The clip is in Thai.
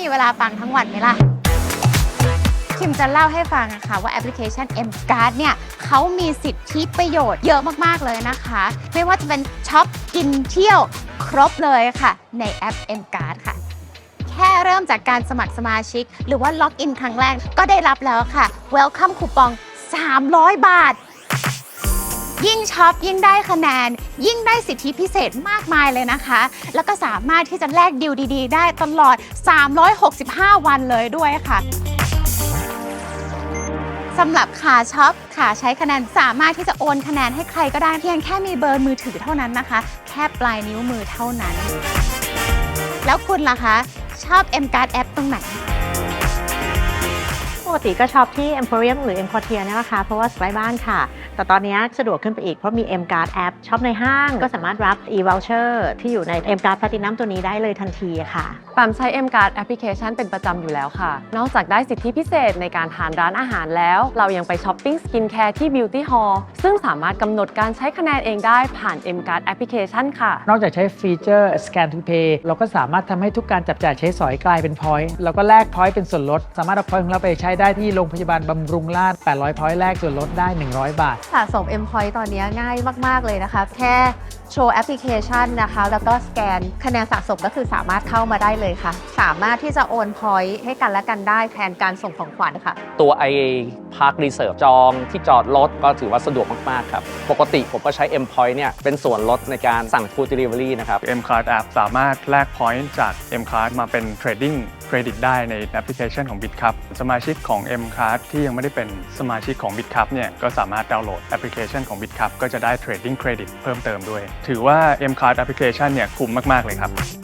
มีเวลาฟังทั้งวันไหมล่ะ คิมจะเล่าให้ฟังนะคะว่าแอปพลิเคชัน M Card เนี่ยเขามีสิทธิประโยชน์เยอะมาก ๆ เลยนะคะ ไม่ว่าจะเป็นช็อปกินเที่ยวครบเลยค่ะ ในแอป M Card ค่ะ แค่เริ่มจากการสมัครสมาชิก หรือว่าล็อกอินครั้งแรกก็ได้รับแล้วค่ะ Welcome คูปอง 300 บาท ยิ่งช็อปยิ่งได้คะแนน ยิ่งได้สิทธิพิเศษมากมายเลยนะคะ แล้วก็สามารถที่จะแลกดิวดีๆ ได้ตลอด 365 วันเลยด้วยค่ะสำหรับขาช็อปขาใช้คะแนนสามารถที่จะโอนคะแนนให้ใครก็ได้เพียงแค่มีเบอร์มือถือเท่านั้นนะคะ แค่ปลายนิ้วมือเท่านั้น แล้วคุณล่ะคะ ชอบ M Card App ตรงไหน ปกติก็ช็อปที่ Emporium หรือ Emporium เนี่ยนะคะเพราะว่าใกล้บ้านค่ะ แต่ตอนนี้สะดวกขึ้นไปอีก เพราะมี M Card App ช็อปในห้างก็สามารถรับ e-voucher ที่อยู่ใน M Card Platinum ตัวนี้ได้เลยทันทีค่ะปามใช้ M Card แอปพลิเคชันเป็นประจำอยู่แล้วค่ะ นอกจากได้สิทธิพิเศษในการทานร้านอาหารแล้ว เรายังไปช้อปปิ้งสกินแคร์ที่ Beauty Hall ซึ่งสามารถกำหนดการใช้คะแนนเองได้ผ่าน M Card แอปพลิเคชันค่ะ นอกจากใช้ฟีเจอร์ Scan to Pay เราก็สามารถทำให้ทุกการจับจ่ายใช้สอยกลายเป็น point เราก็แลก point เป็นส่วนลด สามารถเอา point ของเราไปใช้ได้ที่โรงพยาบาลบำรุงราษฎร์800 point แลกส่วนลดได้ 100 บาท สะสม M Point ตอนนี้ง่ายมาก ๆ เลยนะคะ แค่โชว์แอปพลิเคชันนะคะ แล้วก็สแกนคะแนนสะสมก็คือสามารถเข้ามาได้เลยค่ะ สามารถที่จะโอนพอยต์ให้กันและกันได้แทนการส่งของขวัญค่ะ ตัว IA Park Reserve จองที่จอดรถก็ถือว่าสะดวกมาก ๆ ครับ ปกติผมก็ใช้ M Point เนี่ยเป็นส่วนลดในการสั่ง Food Delivery นะครับ M Card App สามารถแลก point จาก M Card มาเป็น trading เครดิตได้ในแอปพลิเคชันของ BitCup สมาชิกของ M Card ที่ยังไม่ได้เป็นสมาชิกของ BitCup เนี่ยก็สามารถดาวน์โหลดแอปพลิเคชันของ BitCup ก็จะได้เทรดดิ้งเครดิตเพิ่มเติมด้วย ถือว่า M Card Application เนี่ยคุ้มมาก ๆ เลยครับ